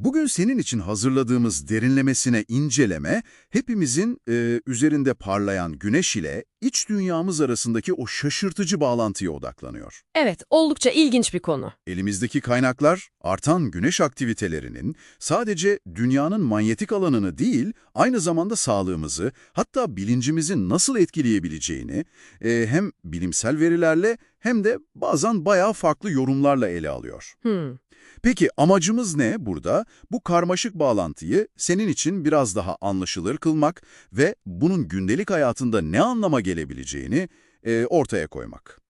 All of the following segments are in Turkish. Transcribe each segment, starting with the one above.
Bugün senin için hazırladığımız derinlemesine inceleme, hepimizin e, üzerinde parlayan güneş ile iç dünyamız arasındaki o şaşırtıcı bağlantıya odaklanıyor. Evet, oldukça ilginç bir konu. Elimizdeki kaynaklar, artan güneş aktivitelerinin sadece dünyanın manyetik alanını değil, aynı zamanda sağlığımızı, hatta bilincimizi nasıl etkileyebileceğini e, hem bilimsel verilerle hem de bazen bayağı farklı yorumlarla ele alıyor. Hmm. Peki amacımız ne burada? Bu karmaşık bağlantıyı senin için biraz daha anlaşılır kılmak ve bunun gündelik hayatında ne anlama gelebileceğini e, ortaya koymak.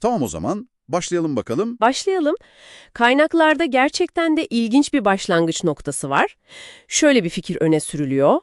Tamam o zaman başlayalım bakalım. Başlayalım. Kaynaklarda gerçekten de ilginç bir başlangıç noktası var. Şöyle bir fikir öne sürülüyor.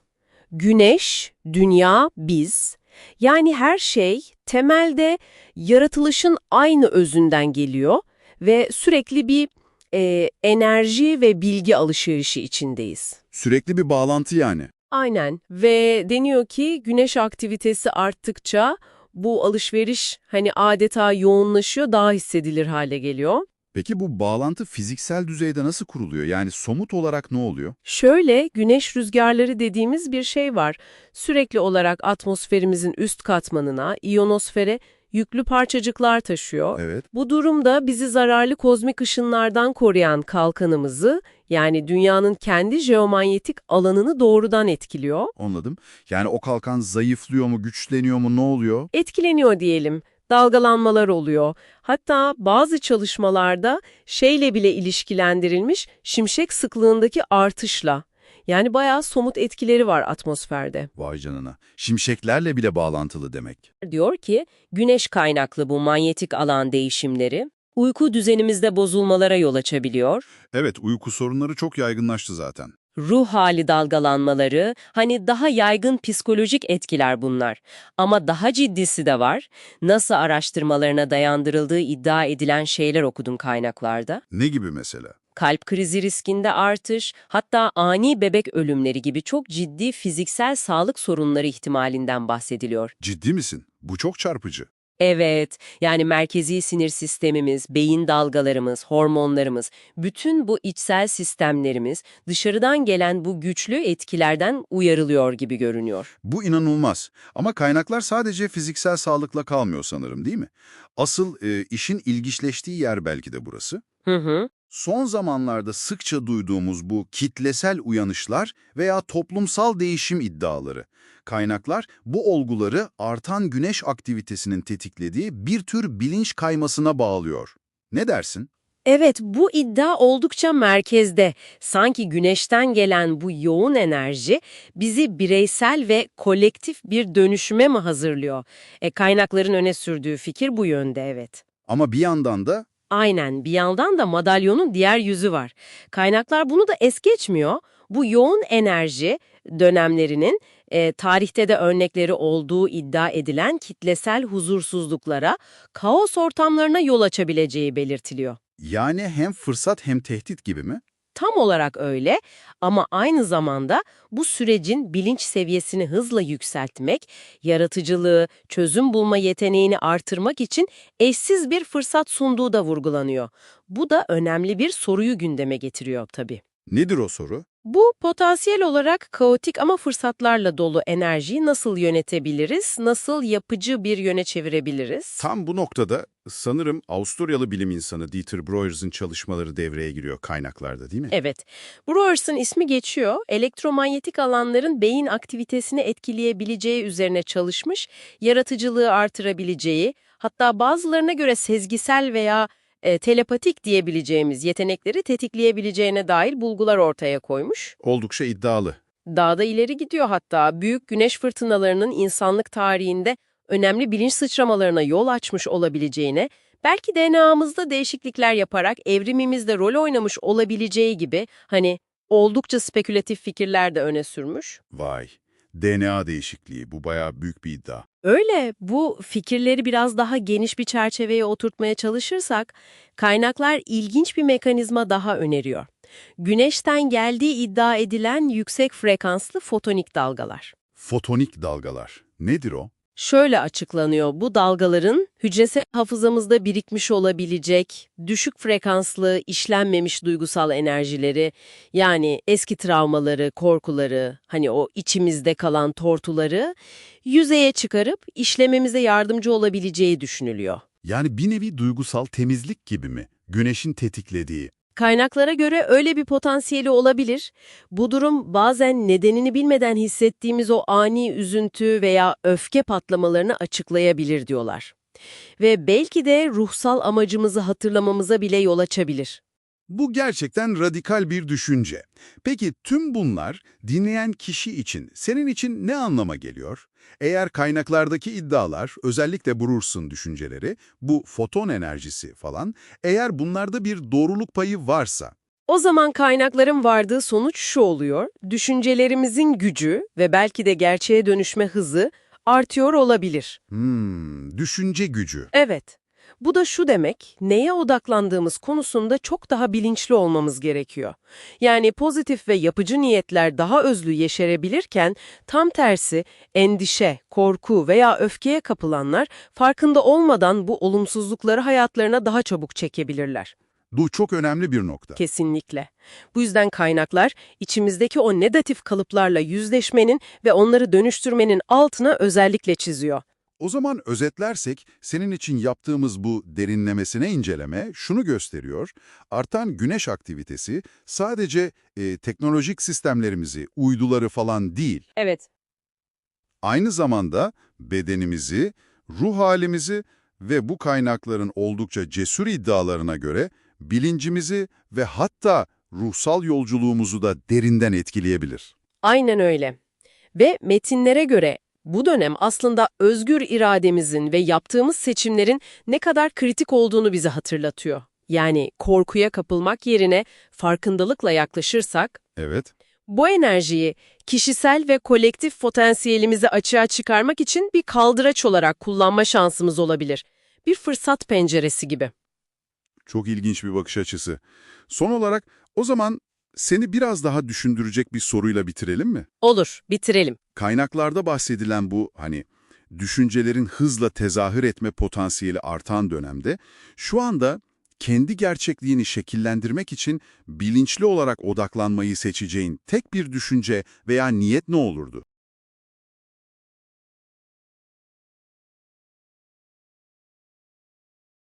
Güneş, dünya, biz. Yani her şey temelde yaratılışın aynı özünden geliyor ve sürekli bir e, enerji ve bilgi alışverişi içindeyiz. Sürekli bir bağlantı yani. Aynen ve deniyor ki güneş aktivitesi arttıkça bu alışveriş hani adeta yoğunlaşıyor, daha hissedilir hale geliyor. Peki bu bağlantı fiziksel düzeyde nasıl kuruluyor? Yani somut olarak ne oluyor? Şöyle güneş rüzgarları dediğimiz bir şey var. Sürekli olarak atmosferimizin üst katmanına, iyonosfere yüklü parçacıklar taşıyor. Evet. Bu durumda bizi zararlı kozmik ışınlardan koruyan kalkanımızı, yani dünyanın kendi jeomanyetik alanını doğrudan etkiliyor. Anladım. Yani o kalkan zayıflıyor mu, güçleniyor mu, ne oluyor? Etkileniyor diyelim. Dalgalanmalar oluyor. Hatta bazı çalışmalarda şeyle bile ilişkilendirilmiş şimşek sıklığındaki artışla. Yani bayağı somut etkileri var atmosferde. Vay canına. Şimşeklerle bile bağlantılı demek. Diyor ki, güneş kaynaklı bu manyetik alan değişimleri, uyku düzenimizde bozulmalara yol açabiliyor, Evet, uyku sorunları çok yaygınlaştı zaten. Ruh hali dalgalanmaları, hani daha yaygın psikolojik etkiler bunlar. Ama daha ciddisi de var. NASA araştırmalarına dayandırıldığı iddia edilen şeyler okudum kaynaklarda. Ne gibi mesela? Kalp krizi riskinde artış, hatta ani bebek ölümleri gibi çok ciddi fiziksel sağlık sorunları ihtimalinden bahsediliyor. Ciddi misin? Bu çok çarpıcı. Evet, yani merkezi sinir sistemimiz, beyin dalgalarımız, hormonlarımız, bütün bu içsel sistemlerimiz dışarıdan gelen bu güçlü etkilerden uyarılıyor gibi görünüyor. Bu inanılmaz. Ama kaynaklar sadece fiziksel sağlıkla kalmıyor sanırım değil mi? Asıl e, işin ilginçleştiği yer belki de burası. Hı hı. Son zamanlarda sıkça duyduğumuz bu kitlesel uyanışlar veya toplumsal değişim iddiaları. Kaynaklar bu olguları artan güneş aktivitesinin tetiklediği bir tür bilinç kaymasına bağlıyor. Ne dersin? Evet, bu iddia oldukça merkezde. Sanki güneşten gelen bu yoğun enerji bizi bireysel ve kolektif bir dönüşüme mi hazırlıyor? E, kaynakların öne sürdüğü fikir bu yönde, evet. Ama bir yandan da Aynen bir yandan da madalyonun diğer yüzü var. Kaynaklar bunu da es geçmiyor. Bu yoğun enerji dönemlerinin e, tarihte de örnekleri olduğu iddia edilen kitlesel huzursuzluklara, kaos ortamlarına yol açabileceği belirtiliyor. yani hem fırsat hem tehdit gibi mi? Tam olarak öyle ama aynı zamanda bu sürecin bilinç seviyesini hızla yükseltmek, yaratıcılığı, çözüm bulma yeteneğini artırmak için eşsiz bir fırsat sunduğu da vurgulanıyor. Bu da önemli bir soruyu gündeme getiriyor tabii. Nedir o soru? Bu potansiyel olarak kaotik ama fırsatlarla dolu enerjiyi nasıl yönetebiliriz, nasıl yapıcı bir yöne çevirebiliriz? Tam bu noktada sanırım Avusturyalı bilim insanı Dieter Breuers'ın çalışmaları devreye giriyor kaynaklarda değil mi? Evet, Breuers'ın ismi geçiyor. Elektromanyetik alanların beyin aktivitesini etkileyebileceği üzerine çalışmış, yaratıcılığı artırabileceği, hatta bazılarına göre sezgisel veya e, telepatik diyebileceğimiz yetenekleri tetikleyebileceğine dair bulgular ortaya koymuş. Oldukça iddialı. Daha da ileri gidiyor hatta. Büyük güneş fırtınalarının insanlık tarihinde önemli bilinç sıçramalarına yol açmış olabileceğine, belki DNA'mızda değişiklikler yaparak evrimimizde rol oynamış olabileceği gibi hani oldukça spekülatif fikirler de öne sürmüş. Vay. DNA değişikliği bu bayağı büyük bir iddia. Öyle bu fikirleri biraz daha geniş bir çerçeveye oturtmaya çalışırsak, kaynaklar ilginç bir mekanizma daha öneriyor. Güneşten geldiği iddia edilen yüksek frekanslı fotonik dalgalar. Fotonik dalgalar. Nedir o? Şöyle açıklanıyor. Bu dalgaların hücresel hafızamızda birikmiş olabilecek düşük frekanslı, işlenmemiş duygusal enerjileri, yani eski travmaları, korkuları, hani o içimizde kalan tortuları yüzeye çıkarıp işlememize yardımcı olabileceği düşünülüyor. Yani bir nevi duygusal temizlik gibi mi? Güneşin tetiklediği. Kaynaklara göre öyle bir potansiyeli olabilir. Bu durum bazen nedenini bilmeden hissettiğimiz o ani üzüntü veya öfke patlamalarını açıklayabilir diyorlar. Ve belki de ruhsal amacımızı hatırlamamıza bile yol açabilir. Bu gerçekten radikal bir düşünce. Peki tüm bunlar dinleyen kişi için, senin için ne anlama geliyor? Eğer kaynaklardaki iddialar, özellikle Brewster'ın düşünceleri, bu foton enerjisi falan, eğer bunlarda bir doğruluk payı varsa, O zaman kaynakların vardığı sonuç şu oluyor, düşüncelerimizin gücü ve belki de gerçeğe dönüşme hızı artıyor olabilir. hmm, düşünce gücü. Evet, bu da şu demek, neye odaklandığımız konusunda çok daha bilinçli olmamız gerekiyor. Yani pozitif ve yapıcı niyetler daha özlü yeşerebilirken, tam tersi endişe, korku veya öfkeye kapılanlar farkında olmadan bu olumsuzlukları hayatlarına daha çabuk çekebilirler. Bu çok önemli bir nokta. Kesinlikle. Bu yüzden kaynaklar içimizdeki o negatif kalıplarla yüzleşmenin ve onları dönüştürmenin altına özellikle çiziyor. O zaman özetlersek, senin için yaptığımız bu derinlemesine inceleme şunu gösteriyor. Artan güneş aktivitesi sadece e, teknolojik sistemlerimizi, uyduları falan değil, Evet. aynı zamanda bedenimizi, ruh halimizi ve bu kaynakların oldukça cesur iddialarına göre bilincimizi ve hatta ruhsal yolculuğumuzu da derinden etkileyebilir. Aynen öyle. Ve metinlere göre bu dönem aslında özgür irademizin ve yaptığımız seçimlerin ne kadar kritik olduğunu bize hatırlatıyor. Yani korkuya kapılmak yerine farkındalıkla yaklaşırsak, Evet, bu enerjiyi kişisel ve kolektif potansiyelimizi açığa çıkarmak için bir kaldıraç olarak kullanma şansımız olabilir. Bir fırsat penceresi gibi. çok ilginç bir bakış açısı. Son olarak o zaman seni biraz daha düşündürecek bir soruyla bitirelim mi? Olur, bitirelim. Kaynaklarda bahsedilen bu hani düşüncelerin hızla tezahür etme potansiyeli artan dönemde şu anda kendi gerçekliğini şekillendirmek için bilinçli olarak odaklanmayı seçeceğin tek bir düşünce veya niyet ne olurdu?